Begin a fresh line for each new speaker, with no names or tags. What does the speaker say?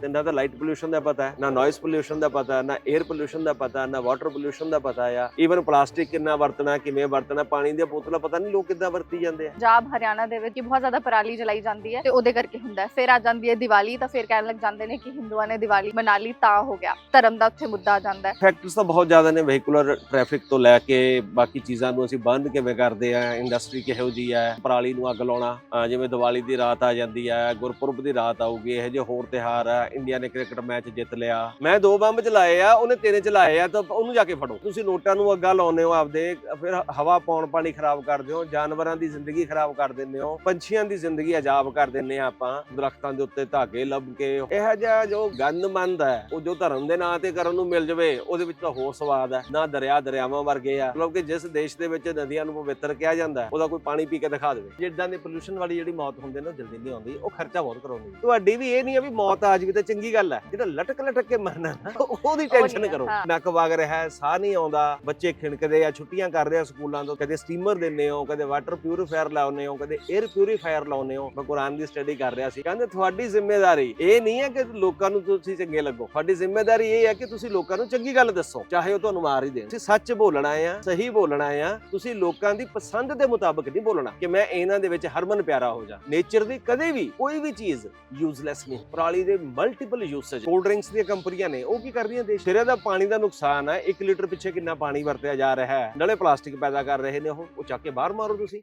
ਤੇ ਨਾ ਤਾਂ ਲਾਈਟ ਪੋਲੂਸ਼ਨ ਦਾ ਪਤਾ ਹੈ ਨਾ ਨੋਇਸ ਪੋਲੂਸ਼ਨ ਦਾ ਪਤਾ ਹੈ, ਨਾ 에ਅਰ ਪੋਲੂਸ਼ਨ ਦਾ ਪਤਾ ਨਾ ਵਾਟਰ ਪੋਲੂਸ਼ਨ ਦਾ ਪਤਾ ਆ। ਈਵਨ ਪਲਾਸਟਿਕ ਕਿੰਨਾ ਵਰਤਣਾ ਕਿਵੇਂ ਵਰਤਣਾ ਪਾਣੀ ਦੀਆਂ ਬੋਤਲਾਂ ਪਤਾ ਨਹੀਂ ਲੋਕ ਕਿੱਦਾਂ ਵਰਤੀ ਜਾਂਦੇ ਆ।
ਪੰਜਾਬ ਹਰਿਆਣਾ ਦੇ ਵਿੱਚ ਬਹੁਤ ਜ਼ਿਆਦਾ ਪਰਾਲੀ ਜਲਾਈ ਜਾਂਦੀ ਹੈ ਤੇ ਉਹਦੇ ਕਰਕੇ ਹੁੰਦਾ ਹੈ। ਫਿਰ ਆ ਜਾਂਦੀ ਹੈ ਦੀਵਾਲੀ ਤਾਂ ਫਿਰ ਕਹਿਣ ਲੱਗ ਜਾਂਦੇ ਨੇ ਕਿ ਹਿੰਦੂਆਂ ਨੇ ਦੀਵਾਲੀ ਮਨਾ ਲਈ ਤਾਂ ਹੋ ਗਿਆ। ਧਰਮ ਦਾ ਉੱਥੇ ਮੁੱਦਾ ਆ ਜਾਂਦਾ ਹੈ।
ਫੈਕਟਰਸ ਤਾਂ ਬਹੁਤ ਜ਼ਿਆਦਾ ਨੇ ਵਹੀਕੂਲਰ ਟ੍ਰੈਫਿਕ ਤੋਂ ਲੈ ਕੇ ਬਾਕੀ ਚੀਜ਼ਾਂ ਨੂੰ ਅਸੀਂ ਬੰਦ ਕਿਵੇਂ ਕਰਦੇ ਆ ਇੰਡਸਟਰੀ ਕਿਹੋ ਜੀ ਹੈ ਪਰਾਲੀ ਨੂੰ ਅੱਗ ਲਾਉਣਾ ਜਿਵੇਂ ਦੀਵਾਲੀ ਦੀ ਰਾਤ ਆ ਜਾਂਦੀ ਹੈ ਗੁਰਪੁਰਬ ਦੀ ਰਾਤ ਆਊਗੀ ਇਹੋ ਜਿਹੇ ਹੋਰ ਤਿਹਾਰ ਆ ਇੰਡੀਆ ਨੇ ਕ੍ਰਿਕਟ ਮੈਚ ਜਿੱਤ ਲਿਆ। ਮੈਂ ਦੋ ਬੰਬ ਚਲਾਏ ਆ ਉਹਨੇ ਤਿੰਨ ਚਲਾਏ ਆ ਤਾਂ ਉਹਨੂੰ ਜਾ ਕੇ ਫੜੋ। ਤੁਸੀਂ ਨੋਟਾਂ ਨੂੰ ਅੱਗਾ ਲਾਉਂਦੇ ਹੋ ਆਪਦੇ ਫਿਰ ਹਵਾ ਪਾਉਣ ਪਾਣੀ ਖਰਾਬ ਕਰਦੇ ਹੋ ਜਾਨਵਰਾਂ ਦੀ ਜ਼ਿੰਦਗੀ ਖਰਾਬ ਕਰ ਦਿੰਦੇ ਹੋ ਪੰਛੀਆਂ ਦੀ ਜ਼ਿੰਦਗੀ ਅਜਾਬ ਕਰ ਦਿੰਦੇ ਆ ਆਪਾਂ ਦਰਖਤਾਂ ਦੇ ਉੱਤੇ ਧਾਗੇ ਲੱਭ ਕੇ। ਇਹੋ ਜਿਹਾ ਜੋ ਗੰਦਮੰਦ ਹੈ ਉਹ ਜੋ ਧਰਮ ਦੇ ਨਾਂ ਤੇ ਕਰਨ ਨੂੰ ਮਿਲ ਜਵੇ ਉਹਦੇ ਵਿੱਚ ਤਾਂ ਹੋਰ ਸਵਾਦ ਹੈ। ਨਾ ਦਰਿਆ ਦਰਿਆਵਾਂ ਵਰਗੇ ਆ। ਮਤਲਬ ਕਿ ਜਿਸ ਦੇਸ਼ ਦੇ ਵਿੱਚ ਨਦੀਆਂ ਨੂੰ ਪਵਿੱਤਰ ਕਿਹਾ ਜਾਂਦਾ ਉਹਦਾ ਕੋਈ ਪਾਣੀ ਪੀ ਕੇ ਦਿਖਾ ਦੇਵੇ। ਜਿੱਦਾਂ ਦੀ ਪੋਲੂਸ਼ਨ ਵਾਲੀ ਜਿਹੜੀ ਮੌਤ ਹੁੰਦੀ ਨਾ ਉਹ ਜਲਦੀ ਨਹੀਂ ਆਉਂਦੀ ਉਹ ਖਰਚਾ ਬਹੁਤ ਕਰਾਉਂਦੀ ਤੁਹਾਡੀ ਵੀ ਇਹ ਨਹੀਂ ਆ ਵੀ ਮੌਤ ਆ ਜਾਵੇ ਤਾਂ ਚੰਗੀ ਗੱਲ ਹੈ। ਜਿਹੜਾ ਲਟਕ ਲਟਕ ਕੇ ਮਰਨਾ ਨਾ, ਉਹਦੀ ਟੈਨਸ਼ਨ ਕਰੋ।
ਹਾਂ।
ਨੱਕ ਵਗ ਰਿਹਾ ਹੈ ਸਾਹ ਨਹੀਂ ਆਉਂਦਾ ਬੱਚੇ ਖਿਣਕਦੇ ਆ ਛੁੱਟੀਆਂ ਕਰ ਰਹੇ ਆ ਸਕੂਲਾਂ ਤੋਂ ਕਦੇ ਸਟੀਮਰ ਦਿੰਦੇ ਹੋ ਕਦੇ ਵਾਟਰ ਪਿਊਰੀਫਾਇਰ ਲਾਉਂਦੇ ਹੋ ਕਦੇ 에ਅਰ ਪਿਊਰੀਫਾਇਰ ਲਾਉਂਦੇ ਹੋ। ਮੈਂ ਕੁਰਾਨ ਦੀ ਸਟੱਡੀ ਕਰ ਰਿਹਾ ਸੀ। ਕਹਿੰਦੇ ਤੁਹਾਡੀ ਜ਼ਿੰਮੇਵਾਰੀ ਇਹ ਨਹੀਂ ਹੈ ਕਿ ਲੋਕਾਂ ਨੂੰ ਤੁਸੀਂ ਚੰਗੇ ਲੱਗੋ। ਤੁਹਾਡੀ ਜ਼ਿੰਮੇਵਾਰੀ ਇਹ ਹੈ ਕਿ ਤੁਸੀਂ ਲੋਕਾਂ ਨੂੰ ਚੰਗੀ ਗੱਲ ਦੱਸੋ। ਚਾਹੇ ਉਹ ਤੁਹਾਨੂੰ ਮਾਰ ਹੀ ਦੇਣ। ਤੁਸੀਂ ਸੱਚ ਬੋਲਣਾ ਆ ਸਹੀ ਬੋਲਣਾ ਆ ਤੁਸੀਂ ਲੋਕਾਂ ਦੀ ਪਸੰਦ ਦੇ ਮੁਤਾਬਕ ਨਹੀਂ ਬੋਲਣਾ ਕਿ ਮੈਂ ਇਹਨਾਂ ਦੇ ਵਿੱਚ ਹਰਮਨ ਪਿਆਰਾ ਹੋ ਜਾ। ਨੇਚਰ ਦੀ ਕਦੇ ਵੀ ਕੋਈ ਵੀ ਚੀਜ਼ ਯੂਜ਼ਲੈਸ ਨਹੀਂ। ਪਰਾਲੀ ਦੇ ਮਲਟੀਪਲ ਯੂਸੇਜ ਕੋਲਡ ਡਰਿੰਕਸ ਦੀਆਂ ਕੰਪਨੀਆਂ ਨੇ, ਉਹ ਕੀ ਕਰ ਰਹੀਆਂ ਦੇਸ਼ ਸਿਰੇ ਦਾ ਪਾਣੀ ਦਾ ਨੁਕਸਾਨ ਹੈ 1 ਲੀਟਰ ਪਿੱਛੇ ਕਿੰਨਾ ਪਾਣੀ ਵਰਤਿਆ ਜਾ ਰਿਹਾ ਹੈ। ਨਾਲੇ ਪਲਾਸਟਿਕ ਪੈਦਾ ਕਰ ਰਹੇ ਨੇ ਉਹ ਉਹ ਚੱਕ ਕੇ ਬਾਹਰ ਮਾਰੋ ਤੁਸੀਂ।